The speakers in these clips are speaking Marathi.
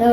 तर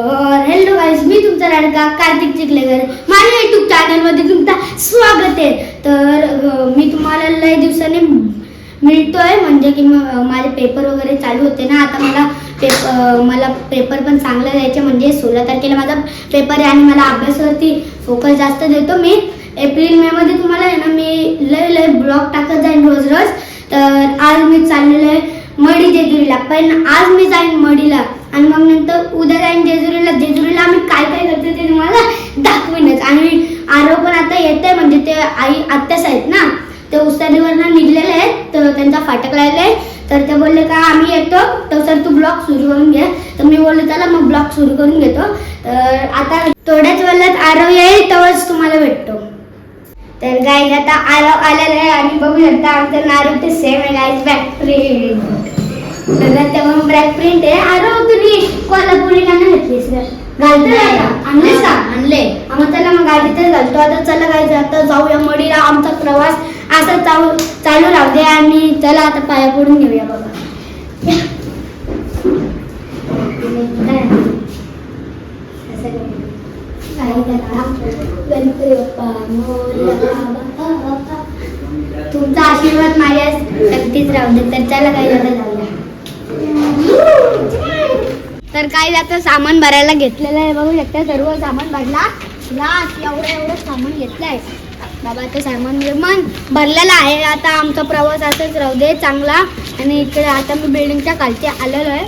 हॅलो गाईज मी तुमचा लाडका कार्तिक चिखलेकर. माझ्या युट्यूब चॅनलमध्ये तुमचं स्वागत आहे. तर मी तुम्हाला लय दिवसाने मिळतोय. म्हणजे की माझे पेपर वगैरे चालू होते ना आता मला पेप मला पेपर पण चांगलं द्यायचे म्हणजे सोळा तारखेला माझा पेपर आहे आणि मला अभ्यासावरती फोकस जास्त देतो मी. एप्रिल मे मध्ये तुम्हाला आहे ना मी लय लय ब्लॉग टाकत जाईन रोज रोज. तर आज मी चाललेलं आहे मडी जेजुरीला. पण आज मी जाईन मडीला. आणि मग नंतर उद्या जाईन जेजुरीला. जेजुरीला आम्ही काय काय करतो ते तुम्हाला दाखवीनच. आणि आरव पण आता येत आहे म्हणजे ते आई आत्याच आहेत ना? ते उस्तादीवरनं निघलेले आहेत. तर त्यांचा फाटक लागले आहे. तर ते बोलले का आम्ही येतो. तर सर तू ब्लॉग सुरू करून घे. तर मी बोलले त्याला मग ब्लॉग सुरू करून घेतो. तर आता थोड्याच वेळात आरव येईल तेव्हाच तुम्हाला भेटतो. तर गाईज आता आरव आलेलं आहे आणि बघू शकता आमचं नारळ ते सेम आहे गाईज बॅक प्रिंट तर तेव्हा ब्लॅक प्रिंट आहे. आरव तुम्ही कोल्हापुरी गाणं घेतलीस आता. आणलेस का? आणले. आम्ही चला मग गाडीतच घालतो. आता चला गाईज आता जाऊया मडीला. आमचा प्रवास असा चालू चालू राहू दे आणि चला आता पाया पडून घेऊया करू. गणपती बाप्पा मोरया तुमचा आशीर्वाद माझ्या नक्कीच राहू दे तर चला काही आता जाऊया तर काय आता सामान भरायला घेतलेलं आहे बघू शकता सर्व सामान भरला. लास्ट एवढं एवढं सामान घेतलं आहे बाबा तर सामान विमान भरलेला आहे. आता आमचा प्रवास असंच राहू दे चांगला. आणि इकडे आता मी बिल्डिंगच्या खालची आलेलो आहे.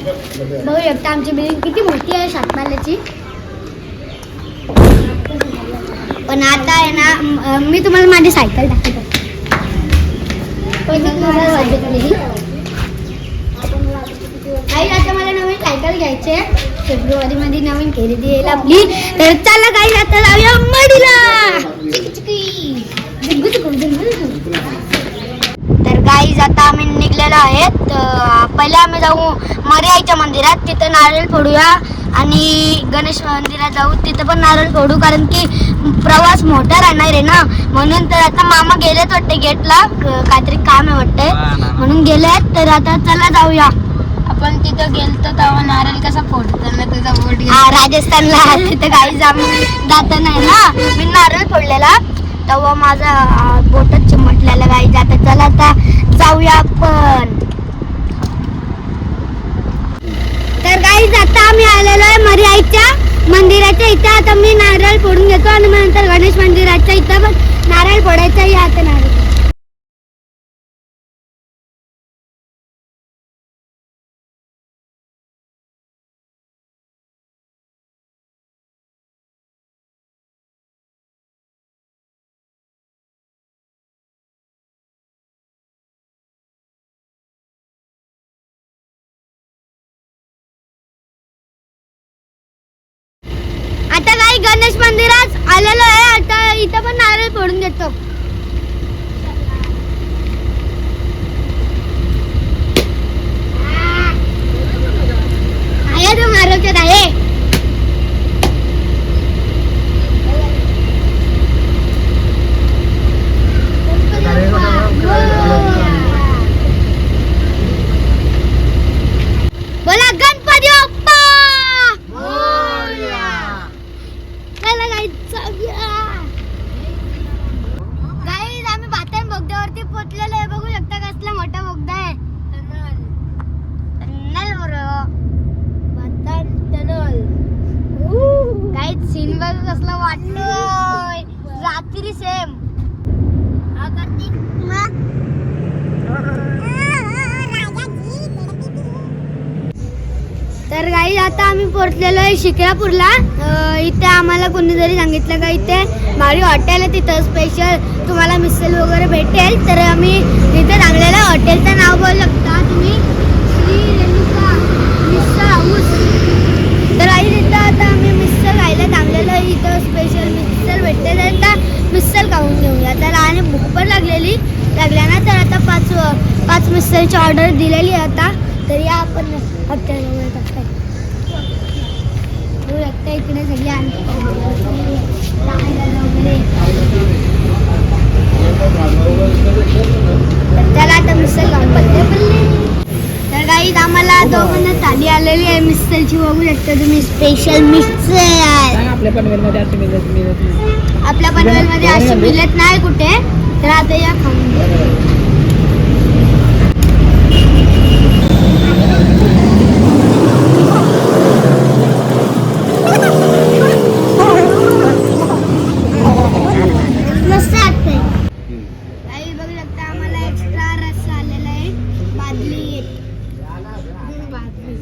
बघू शकता आमची बिल्डिंग किती मोठी आहे सातमाल्याची पण आता आहे ना मी तुम्हाला माझी सायकल दाखवतो. काही आता मला नवीन सायकल घ्यायची फेब्रुवारी मध्ये नवीन खरेदी येईल आपली. तर चला काही आता जाऊया मडीला. तर काही आता आम्ही निघलेलो आहेत. पहिले आम्ही जाऊ मर्याईच्या मंदिरात. तिथं नारळ फोडूया. आणि गणेश मंदिरात जाऊ तिथं पण नारळ फोडू कारण की प्रवास मोठा राहणार आहे ना. म्हणून तर आता मामा गेलेत वाटते गेटला. काहीतरी काम आहे वाटतंय. म्हणून गेलेत तर आता चला जाऊया. आपण तिथं गेलतो तेव्हा नारळ कसा फोडताना तुझा बोट हा, राजस्थानला तिथं काही आम्ही जाताना आहे ना. मी नारळ फोडलेला. तेव्हा माझा बोटच चिमटलेला गाई आता चला आता जाऊया आपण. तर गाई आता आम्ही आलेलो आहे मरी मंदिराच्या इथं. आता मी नारळ फोडून घेतो आणि नंतर गणेश मंदिराच्या इथं. पण नारळ फोडायचाही आता नारळ. गणेश मंदिरात आलेलो आहे. आता इथं पण नारळ फोडून देतो. आहे मारवच्यात आहे गणपती बाप्पा चला गाईज जाऊया गाईज आम्ही भातान बोगद्यावरती पोचलेलो आहे बघू शकता कसला मोठा बोगदा आहे टनल बरं भातान टनल गाईज सीन बघ कसला वाटतोय रात्री सेम तर गाई आता आम्ही पोहोचलेलो आहे शिक्रापूरला इथे आम्हाला कोणीतरी सांगितलं का इथे भारी हॉटेल आहे तिथं स्पेशल तुम्हाला मिसल वगैरे भेटेल. तर आम्ही इथे चांगलेलं हॉटेलचं नाव बोलू शकता तुम्ही. श्री रेणुका मिसळ हाऊस तर आई तिथं आता आम्ही मिसळ खायला चांगलेलं इथं स्पेशल मिसळ भेटते. तर आता मिसळ खाऊन घेऊया. तर आणि भूक पण लागलेली. लागल्या ना तर आता पाच पाच मिसळची ऑर्डर दिलेली आता. तर या आपण हॉटेलवर शकता इकडे सगळी तर त्याला आता बघते तर काही आम्हाला दोघांना थाली आलेली आहे. मिसळची बघू शकता तुम्ही स्पेशल सांग आपल्या पनवेलमध्ये अशी मिळत. आपल्या पनवेलमध्ये अशी मिळत नाही कुठे. तर आता या खाऊन घ्या. मस्त वाटतंय काही बघू शकता आम्हाला एक्स्ट्रा रस्सा आलेला आहे बादली एक. हम्म, बादली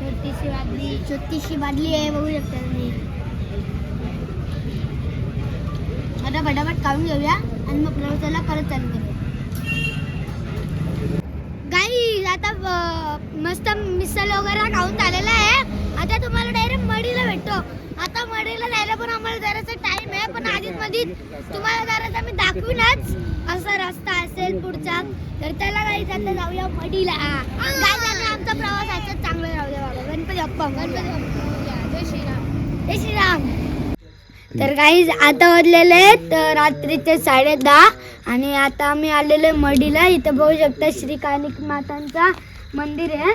छोटीशी बादली छोटीशी बादली आहे बघू शकता तुम्ही आता फटाफट खाऊन घेऊया आणि मग प्रवासाला परत चालू करूया गाई आता अं, मस्त मिसल वगैरे खाऊन झालेला आहे आता तुम्हाला डायरेक्ट मडीला भेटतो आता मडीला जायला पण आम्हाला जरासा टाइम आहे पण आधीच मध्ये तुम्हाला जरासा मी दाखवीनच असा रस्ता असेल पुढचा तर त्याला काही आता जाऊया मडीला जायला आमचा प्रवास असाच चांगला राहू द्या बाबा गणपती बाप्पा गणपती जय श्रीराम. तर काही आता वाजलेले आहेत रात्रीचे साडे दहा. आणि आता आम्ही आलेलो आहे मडीला. इथं बघू शकता श्री कानिक मातांचा मंदिर आहे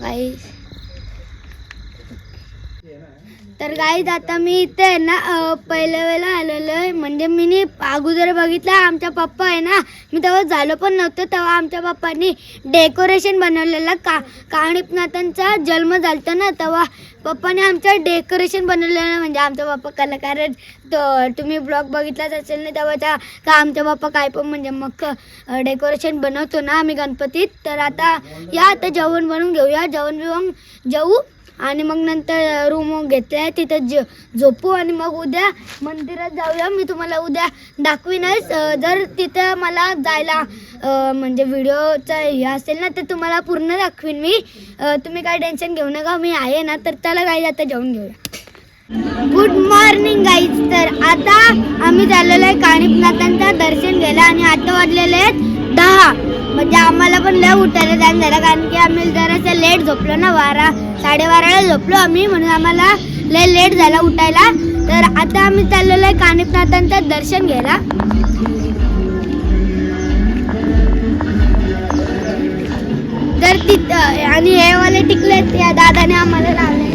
काही तर गाईज आता मी इथे आहे ना पहिल्या वेळेला आलेलो आहे. म्हणजे मी अगोदर बघितलं आमच्या पप्पा आहे ना मी तेव्हा झालो पण नव्हतं तेव्हा आमच्या पप्पांनी डेकोरेशन बनवलेलं का काणीपनाथांचा जन्म झाला ना तेव्हा पप्पाने आमचं डेकोरेशन बनवलेलं म्हणजे आमचा पप्पा कलाकार तर तुम्ही ब्लॉग बघितलाच असेल ना तेव्हा त्या का आमचा पप्पा काय पण म्हणजे मग डेकोरेशन बनवतो ना आम्ही गणपतीत. तर आता या आता जेवण बनवून घेऊया. जेवण बिवून जाऊ आणि मग नंतर रूम घेतलाय तिथं ज झोपू आणि मग उद्या मंदिरात जाऊया. मी तुम्हाला उद्या दाखवीनच. जर तिथं मला जायला म्हणजे व्हिडिओचा हे असेल ना तर तुम्हाला पूर्ण दाखवीन मी. तुम्ही काय टेन्शन घेऊ नका. मी आहे ना तर त्याला गाईज आता जेवण घेऊया. गुड मॉर्निंग गाईज तर आता आम्ही चाललेलो आहे काणिपनाथांचं दर्शन घ्यायला आणि आता वाजलेले आहेत दहा. म्हणजे आम्हाला पण लय उठायला टाइम झाला कारण की आम्ही जरासं लेट झोपलो ना बारा साडेबाराला झोपलो आम्ही म्हणून आम्हाला लय लेट झाला उठायला. तर आता आम्ही चाललेलो आहे काणिपनाथांचं दर्शन घ्यायला. तर तिथं आणि हे वाले टिकले या दादाने आम्हाला लावले.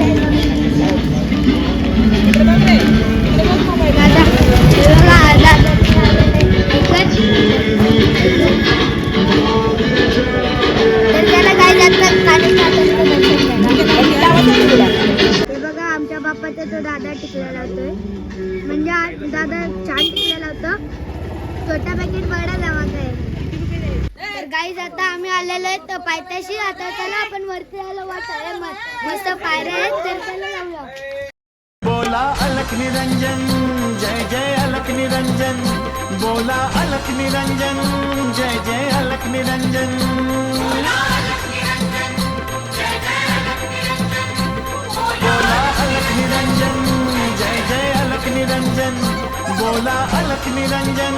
बोला अलख निरंजन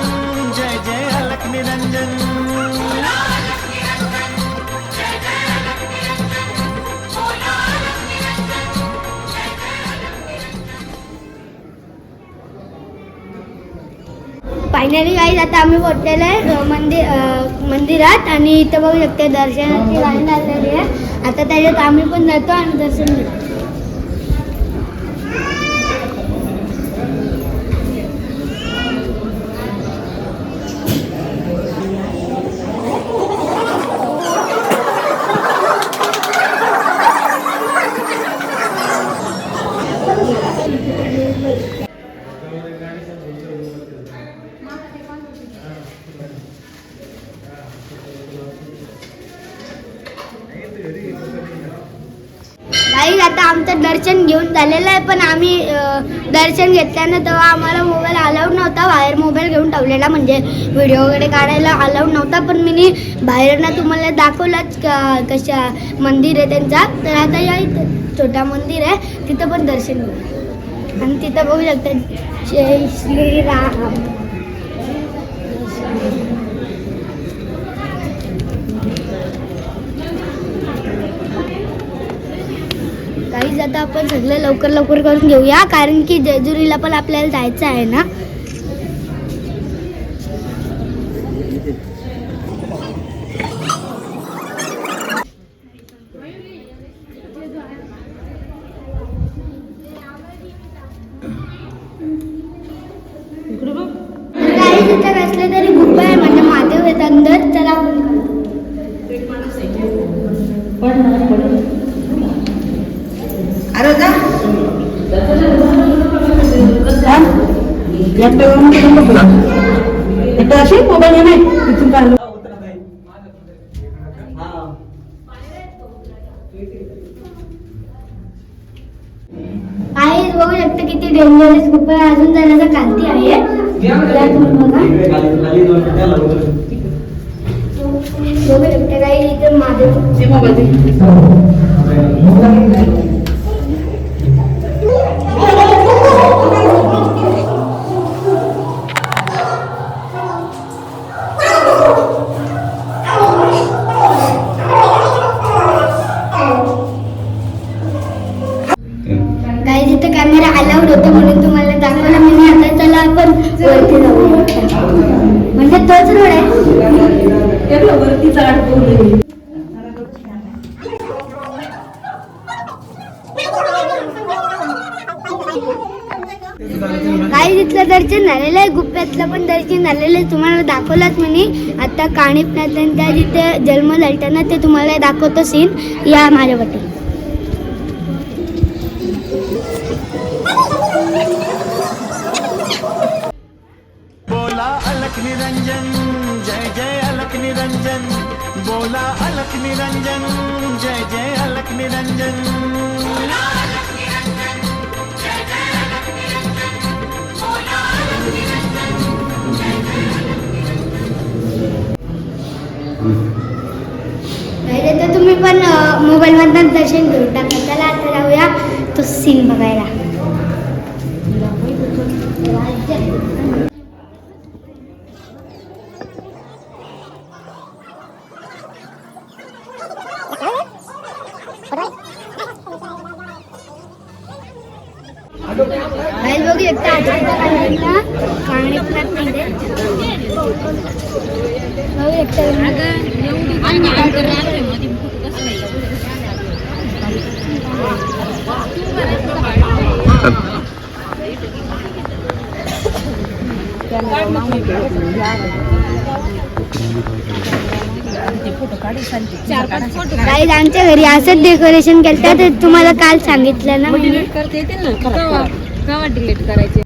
जय जय अलख निरंजन फायनली काही आता आम्ही पोहोचलेलो आहे मंदिर मंदिरात आणि इथं बघू शकते दर्शनाची लाईन लागलेली आहे. आता त्याच्यात आम्ही पण जातो आणि दर्शन घेतो. आता आमचं दर्शन घेऊन झालेलं आहे पण आम्ही दर्शन घेतल्यानं तेव्हा आम्हाला मोबाईल अलाउड नव्हता. बाहेर मोबाईल घेऊन ठेवलेला म्हणजे व्हिडिओ वगैरे काढायला अलाउड नव्हता. पण मी बाहेरनं तुम्हाला दाखवलंच कशा मंदिर आहे त्यांचा. तर आता या इथं छोटा मंदिर आहे तिथं पण दर्शन घेऊ आणि तिथं बघू शकता जय श्रीराम. काहीच आता आपण सगळं लवकर लवकर करून घेऊया कारण की जेजुरीला पण आपल्याला जायचं आहे ना काही तिथं असले तरी गुप्पा आहे म्हणजे महादेव आहेत अंदर त्याला आपण काढतो. अरे जा अशी मोबाईल नाही. तिथून काढलो आहे बघू शकता किती डेंजरस आहे. अजून जरासा कांती आहे. बघा बघू शकता काही इथे महादेव दर्शन झालेलं आहे गुप्प्यातलं पण दर्शन झालेलं आहे. तुम्हाला दाखवलाच म्हणे. आता काणिपनाथ त्या जिथे जन्म झालता ते तुम्हाला दाखवतो सीन या माझ्या बोला अलख निरंजन जय जय अलख निरंजन. बोला अलख निरंजन जय जय अलख निरंजन. नाही तर तुम्ही पण मोबाईलमधनं दर्शन करून टाका. चला आता जाऊया तो सीन बघायला. बाहेर बघू शकता आजच्या काळाला बघू शकता. तुम्ही. आमच्या घरी असंच डेकोरेशन केलं तर तुम्हाला काल सांगितलं ना मी. करता येतील ना कवा कवा डिलीट करायचे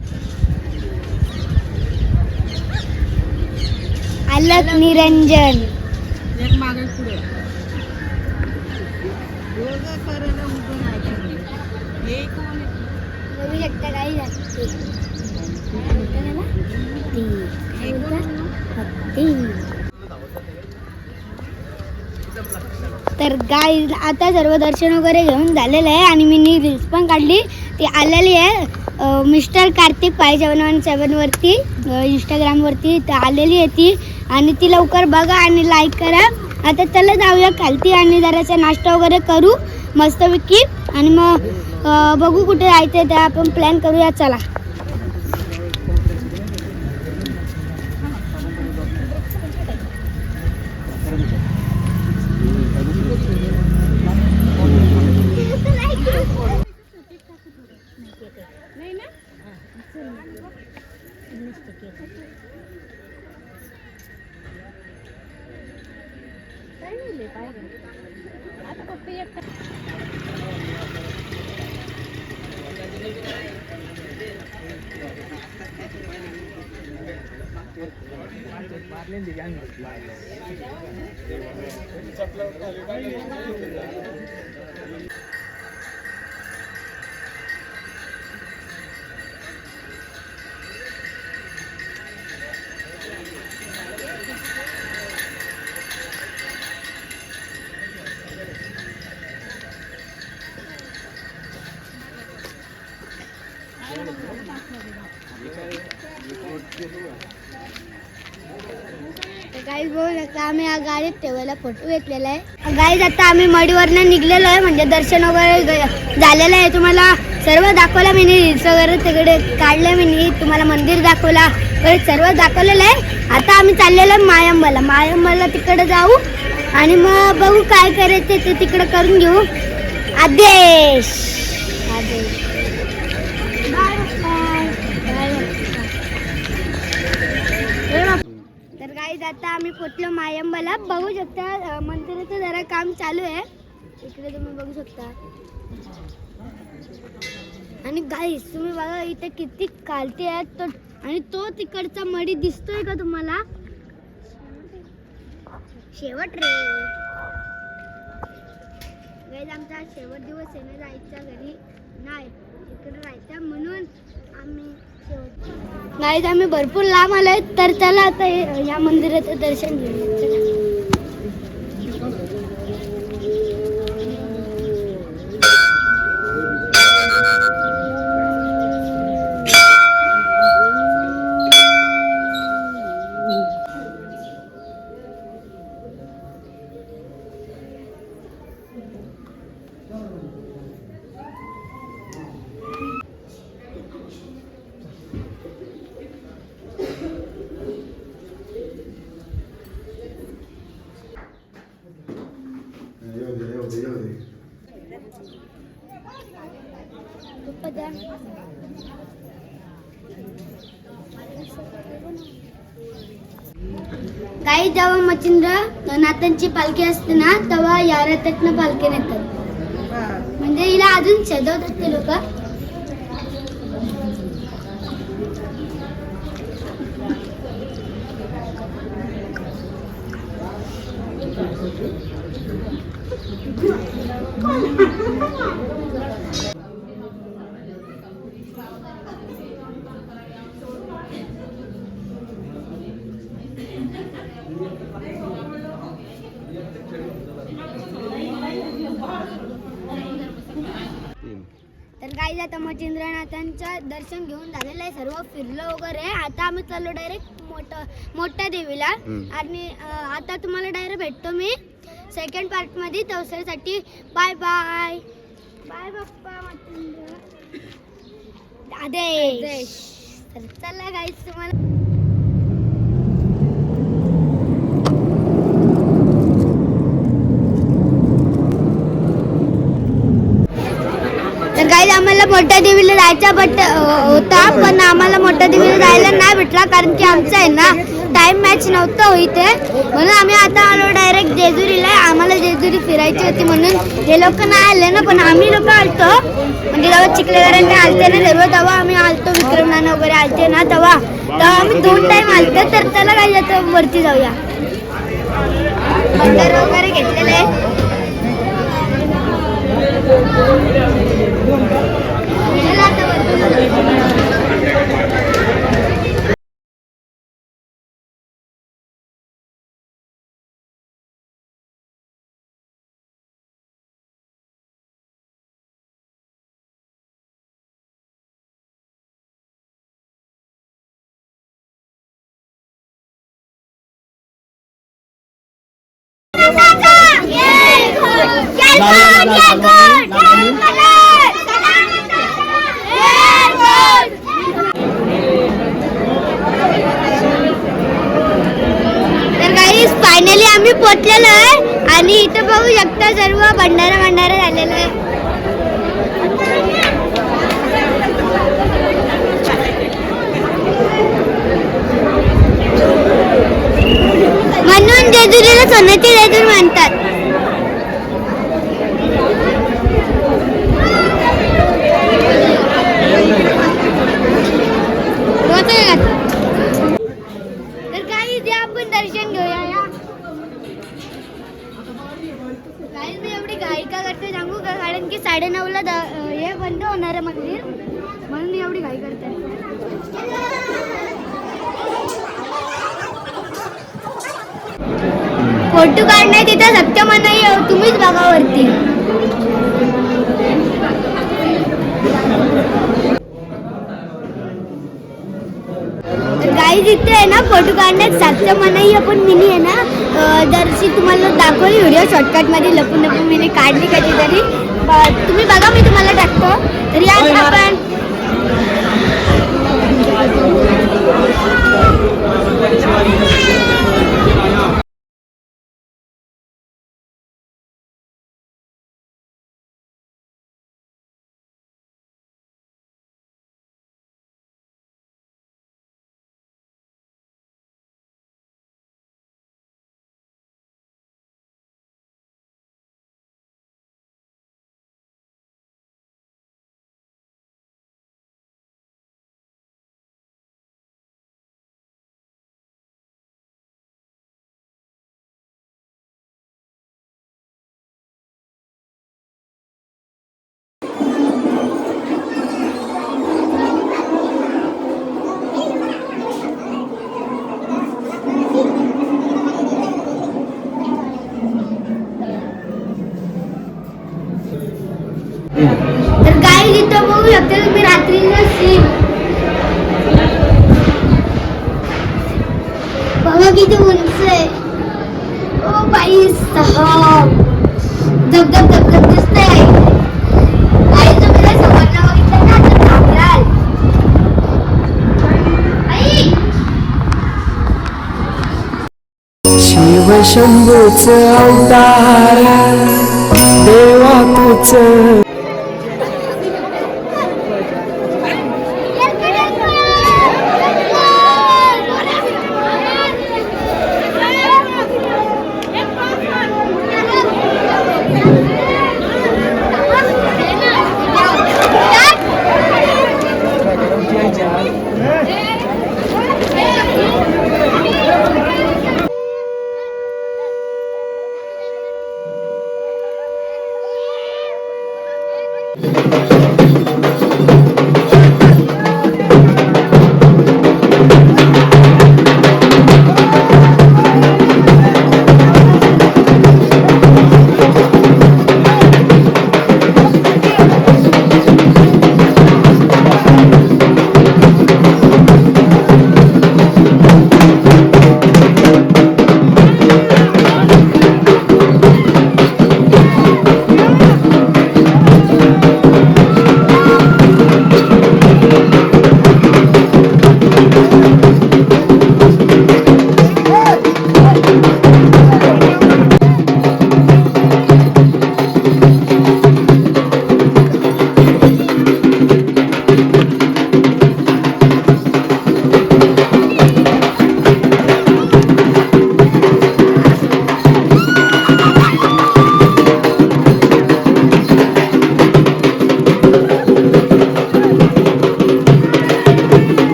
अलग निरंजन तर गाय आता सर्व दर्शन वगैरे घेऊन झालेलं आहे आणि मी नी रील्स पण काढली. ती आलेली आहे mister Kartik five seven one सेवनवरती इंस्टाग्रामवरती तर आलेली आहे ती आणि ती लवकर बघा आणि लाईक करा. आता चला जाऊया खालती आणि जरासा नाश्ता वगैरे करू. मस्तपैकी आणि मग बघू कुठे जायचं ते आपण प्लॅन करूया. चला. तर आम्ही या गाडीत ठेवायला फोटो घेतलेला आहे. गाडीत आता आम्ही मडीवरनं निघलेलो आहे म्हणजे दर्शन वगैरे झालेलं आहे. तुम्हाला सर्व दाखवलं मी रील्स वगैरे तिकडे काढले मी तुम्हाला मंदिर दाखवला वगैरे सर्व दाखवलेलं आहे. आता आम्ही चाललेलो आहे मायंबाला मायंबाला तिकडे जाऊ आणि मग बघू काय करायचं ते तिकडे करून घेऊ. आदेश! मला बघू शकता. मंदिराचं जरा काम चालू आहे. इकडे तुम्ही बघू शकता. आणि गाईस तुम्ही बघा इथे किती कालते आहेत. तो आणि तो तिकडचा मडी दिसतोय का तुम्हाला? शेवट रे. गाईज आमचा शेवट दिवस आहे ना जायचा घरी नाही इकडे राहायचा म्हणून आम्ही नाही आम्ही भरपूर लांब आलोय तर चला आता या मंदिराचं दर्शन घेऊया चला. पदा. आई जेव्हा मच्छिंद्र नातांची पालखी असते ना तेव्हा या रथातनं पालखी नेतात. म्हणजे हिला अजून सजवतात ते लोक. काही आता मच्छिंद्रनाथांचं दर्शन घेऊन झालेलं आहे सर्व. फिरलो वगैरे. आता आम्ही चाललो डायरेक्ट मोठं मोठ्या देवीला. आणि आता तुम्हाला डायरेक्ट भेटतो मी सेकंड पार्टमध्ये तवसरसाठी bye bye bye Bappa Machhindra. आदेश. चला गाईस तुम्हाला तर आम्हाला मोठ्या देवीला जायचा बट होता पण आम्हाला मोठ्या देवीला जायला नाही भेटला कारण की आमचं आहे ना टाइम मॅच नव्हतं हो इथे. म्हणून आम्ही आता आलो डायरेक्ट जेजुरीला. आम्हाला जेजुरी फिरायची होती म्हणून हे लोक नाही आले ना पण आम्ही लोक आलतो. म्हणजे जेव्हा चिखलेकरांनी आलते ना सर्व तेव्हा आम्ही आलतो विक्रमनानं वगैरे आलते ना तेव्हा. तेव्हा आम्ही दोन टाइम आलतो तर त्याला काय जातं वरती जाऊया. वगैरे घेतलेलं. आहे फायनली आम्ही पोचलेलो आहे आणि इथं बघू शकता सर्व भंडारा भंडारा झालेला आहे म्हणून जेजुरीला सोन्याची जेजूर म्हणतात होतंय का? तर काही द्या आपण दर्शन घेऊया या काही मी एवढी घाई का करते सांगू का कारण की साडे ला द अं, हे बंद होणार आहे मंदिर म्हणून मी एवढी घाई करते फोटो काढण्यात तिथं सत्य नाही तुम्हीच बघा वरती तर काही जिथे आहे ना फोटो सातशे मनाई पण मिनी आहे ना. जरशी तुम्हाला दाखवली व्हिडिओ शॉर्टकटमध्ये लपून लपून मिनी काढली कधीतरी. तुम्ही बघा मी तुम्हाला टाकतो. तर आपण tell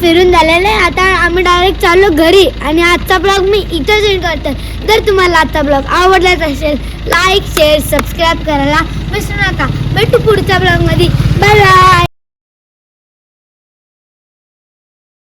फिरून झालेलं आहे. आता आम्ही डायरेक्ट चाललो घरी आणि आजचा ब्लॉग मी इथंच एंड करतो. जर तुम्हाला आजचा ब्लॉग आवडलाच असेल लाईक शेअर सबस्क्राईब करायला विसरू नका. भेटू पुढच्या ब्लॉगमध्ये बाय बाय